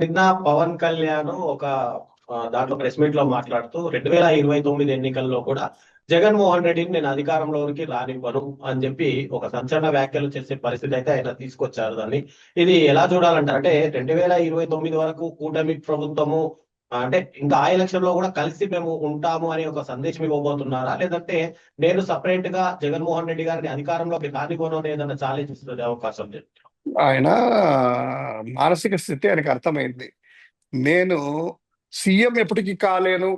నిన్న పవన్ కళ్యాణ్ ఒక దాంట్లో ప్రెస్ మీట్లో మాట్లాడుతూ రెండు వేల ఇరవై తొమ్మిది ఎన్నికల్లో కూడా జగన్మోహన్ రెడ్డిని నేను అధికారంలోకి రానివ్వను అని చెప్పి ఒక సంచలన వ్యాఖ్యలు చేసే పరిస్థితి అయితే ఆయన తీసుకొచ్చారు దాన్ని. ఇది ఎలా చూడాలంటే అంటే రెండు వేల ఇరవై తొమ్మిది వరకు కూటమి ప్రభుత్వము అంటే ఇంకా ఆ ఎలక్షన్లో కూడా కలిసి మేము ఉంటాము అని ఒక సందేశం ఇవ్వబోతున్నారా? లేదంటే నేను సపరేట్గా జగన్మోహన్ రెడ్డి గారిని అధికారంలోకి రానివ్వను అని ఛాలెంజ్ ఇస్తుంది అవకాశం లేదు ఆయన మానసిక స్థితి ఆయనకు అర్థమైంది. నేను సీఎం ఎప్పటికీ కాలేను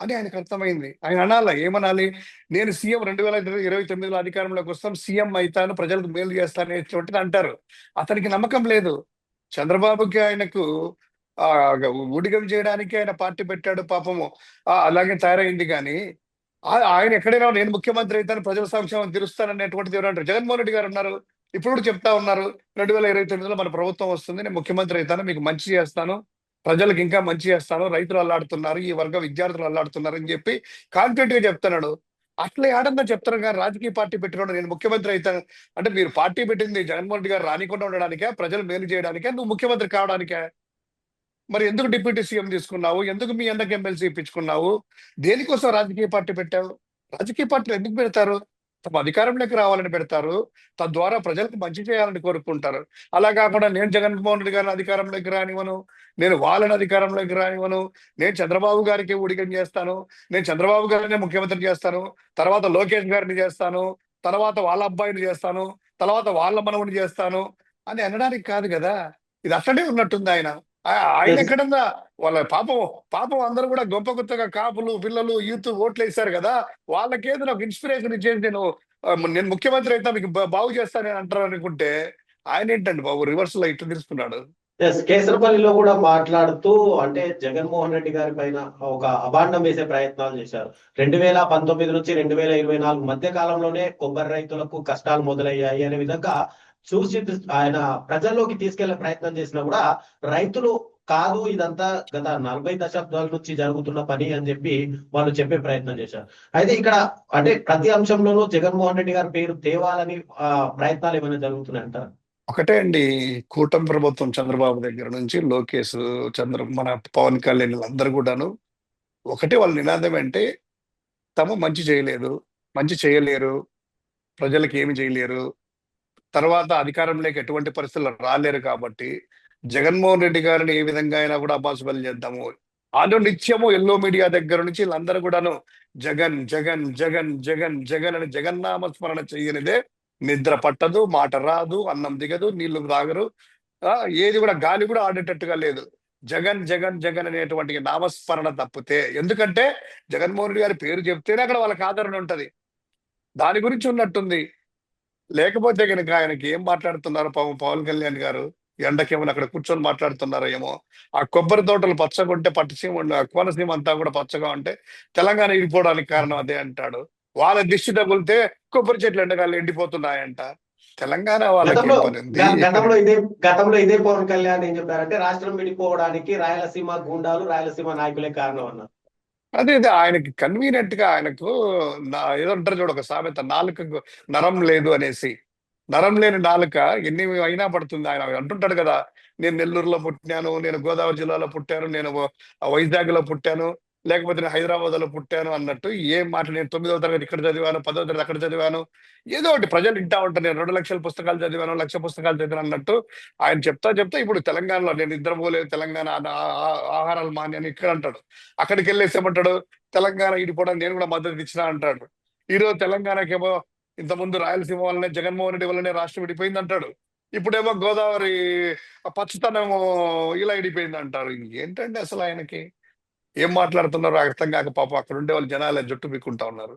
అని ఆయనకు అర్థమైంది. ఆయన అనాల? ఏమనాలి? నేను సీఎం రెండు వేల ఇరవై తొమ్మిదిలో అధికారంలోకి వస్తాం సీఎం అవుతాను ప్రజలకు మేలు చేస్తాను అంటారు. అతనికి నమ్మకం లేదు. చంద్రబాబుకి ఆయనకు ఆ ఊడిగం చేయడానికి ఆయన పార్టీ పెట్టాడు పాపము. అలాగే తయారైంది కానీ ఆయన ఎక్కడైనా నేను ముఖ్యమంత్రి అవుతాను ప్రజల సంక్షేమం తీరుస్తాననేటువంటిది ఎవరు అంటారు? జగన్మోహన్ రెడ్డి గారు ఉన్నారు. ఇప్పుడు కూడా చెప్తా ఉన్నారు రెండు వేల ఇరవై తొమ్మిదిలో మన ప్రభుత్వం వస్తుంది నేను ముఖ్యమంత్రి అవుతాను మీకు మంచి చేస్తాను ప్రజలకు ఇంకా మంచి చేస్తాను రైతులు అల్లాడుతున్నారు ఈ వర్గ విద్యార్థులు అల్లాడుతున్నారు అని చెప్పి కాన్ఫిడెంట్గా చెప్తున్నాడు. అట్లే ఆడంగా చెప్తారు కానీ రాజకీయ పార్టీ పెట్టినాడు నేను ముఖ్యమంత్రి అవుతాను. అంటే మీరు పార్టీ పెట్టింది జగన్మోహన్ రెడ్డి గారు రానికుండా ఉండడానికే ప్రజలు మేలు చేయడానికే నువ్వు ముఖ్యమంత్రి కావడానికే? మరి ఎందుకు డిప్యూటీ సీఎం తీసుకున్నావు? ఎందుకు మీ అందరికి ఎమ్మెల్సీ ఇప్పించుకున్నావు? దేనికోసం రాజకీయ పార్టీ పెట్టావు? రాజకీయ పార్టీలు ఎందుకు పెడతారు? తమ అధికారంలోకి రావాలని పెడతారు. తద్వారా ప్రజలకు మంచి చేయాలని కోరుకుంటారు. అలా కాకుండా నేను జగన్మోహన్ రెడ్డి గారిని అధికారంలోకి రానివ్వను. నేను వాళ్ళని అధికారంలోకి రానివ్వను. నేను చంద్రబాబు గారికి ఊడిగం చేస్తాను. నేను చంద్రబాబు గారిని ముఖ్యమంత్రి చేస్తాను. తర్వాత లోకేష్ గారిని చేస్తాను. తర్వాత వాళ్ళ అబ్బాయిని చేస్తాను. తర్వాత వాళ్ళ మనవుని చేస్తాను. అని అనడానికి కాదు కదా. ఇది అట్లనే ఉన్నట్టుంది ఆయన. ఆయన. ఎక్కడన్నా వాళ్ళ పాపం పాపం అందరూ కూడా గొప్ప కొత్తగా కాపులు పిల్లలు యూత్ ఓట్లు వేశారు కదా. వాళ్ళకేదో నాకు ఇన్స్పిరేషన్ ఇచ్చేసి నేను నేను ముఖ్యమంత్రి అయితే మీకు బాగు చేస్తానని అంటారు అనుకుంటే ఆయన ఏంటండి బాబు? రివర్స్లో ఇట్లా తీసుకున్నాడు కేసరపల్లిలో కూడా మాట్లాడుతూ అంటే జగన్మోహన్ రెడ్డి గారి పైన ఒక అభాండం వేసే ప్రయత్నాలు చేశారు. రెండు వేల పంతొమ్మిది నుంచి రెండు వేల ఇరవై నాలుగు మధ్య కాలంలోనే కొబ్బరి రైతులకు కష్టాలు మొదలయ్యాయి అనే విధంగా చూసి ఆయన ప్రజల్లోకి తీసుకెళ్ళే ప్రయత్నం చేసినా కూడా రైతులు కాదు ఇదంతా గత నలభై దశాబ్దాల నుంచి జరుగుతున్న పని అని చెప్పి వాళ్ళు చెప్పే ప్రయత్నం చేశారు. అయితే ఇక్కడ అంటే ప్రతి అంశంలోనూ జగన్మోహన్ రెడ్డి గారి పేరు తేవాలని ఆ, ప్రయత్నాలు ఏమైనా జరుగుతున్నాయంటారు ఒకటే అండి కూటమి ప్రభుత్వం చంద్రబాబు దగ్గర నుంచి లోకేష్ చంద్ర మన పవన్ కళ్యాణ్ అందరు కూడాను ఒకటే వాళ్ళ నినాదం అంటే తమ మంచి చేయలేదు మంచి చేయలేరు ప్రజలకు ఏమి చేయలేరు తర్వాత అధికారంలోకి ఎటువంటి పరిస్థితుల్లో రాలేరు కాబట్టి జగన్మోహన్ రెడ్డి గారిని ఏ విధంగా అయినా కూడా అపాసిబుల్ చేద్దాము. అను నిత్యము ఎల్లో మీడియా దగ్గర నుంచి వీళ్ళందరూ కూడాను జగన్ జగన్ జగన్ జగన్ జగన్ అని జగన్నామ స్మరణ చేయనిదే. నిద్ర పట్టదు మాట రాదు అన్నం దిగదు నీళ్ళు తాగరు. ఆ, ఏది కూడా గాలి కూడా ఆడేటట్టుగా లేదు. జగన్ జగన్ జగన్ అనేటువంటి నామస్మరణ తప్పితే. ఎందుకంటే జగన్మోహన్ రెడ్డి గారి పేరు చెప్తేనే అక్కడ వాళ్ళకి ఆదరణ ఉంటది. దాని గురించి ఉన్నట్టుంది. లేకపోతే కనుక ఆయనకి ఏం మాట్లాడుతున్నారు పవన్ కళ్యాణ్ గారు? ఎండకేమో అక్కడ కూర్చొని మాట్లాడుతున్నారో ఏమో. ఆ కొబ్బరి తోటలు పచ్చగా ఉంటే పట్టుసీమ కోనసీమ అంతా కూడా పచ్చగా ఉంటే తెలంగాణ ఇడిపోవడానికి కారణం అదే అంటాడు. వాళ్ళ దిష్టి తగులితే కొబ్బరి చెట్లు ఎండగాళ్ళు ఎండిపోతున్నాయంట. తెలంగాణ వాళ్ళకి గతంలో ఇదే గతంలో ఇదే పవన్ కళ్యాణ్ ఏం చెప్పారంటే రాష్ట్రం విడిపోవడానికి రాయలసీమ గుండాలు రాయలసీమ నాయకులే కారణం అన్నారు. అదే అదే ఆయనకి కన్వీనియంట్గా ఆయనకు ఏదో అంటారు చూడు ఒక సామెత నాలుకకు నరం లేదు అనేసి. నరం లేని నాలుక ఎన్ని అయినా పడుతుంది. ఆయన అంటుంటాడు కదా నేను నెల్లూరులో పుట్టాను నేను గోదావరి జిల్లాలో పుట్టాను నేను వైజాగ్లో పుట్టాను లేకపోతే నేను హైదరాబాద్లో పుట్టాను అన్నట్టు ఏం మాట నేను తొమ్మిదవ తరగతి ఇక్కడ చదివాను పదవ తరగతి అక్కడ చదివాను ఏదో ఒకటి ప్రజలు ఇంటా ఉంటాను నేను రెండు లక్షల పుస్తకాలు చదివాను లక్ష పుస్తకాలు చదివాను అన్నట్టు ఆయన చెప్తా చెప్తా ఇప్పుడు తెలంగాణలో నేను నిద్రపోలేదు. తెలంగాణ ఆ- ఆహారాలు మాన్యాన్ని ఇక్కడ అంటాడు. అక్కడికి వెళ్ళేసేమంటాడు తెలంగాణ ఇడిపోవడానికి నేను కూడా మద్దతు ఇచ్చిన అంటాడు. ఈ రోజు తెలంగాణకేమో ఇంత ముందు రాయలసీమ వల్లనే జగన్మోహన్ రెడ్డి వల్లనే రాష్ట్రం విడిపోయింది అంటాడు ఇప్పుడేమో గోదావరి పచ్చతనం పచ్చతనమో ఇలా ఇడిపోయింది అంటారు ఏంటండి అసలు ఆయనకి? ఏం మాట్లాడుతున్నారో అర్థం కాక పాపం అక్కడ ఉండే వాళ్ళు జనాలు జుట్టు పీక్కుంటా ఉన్నారు.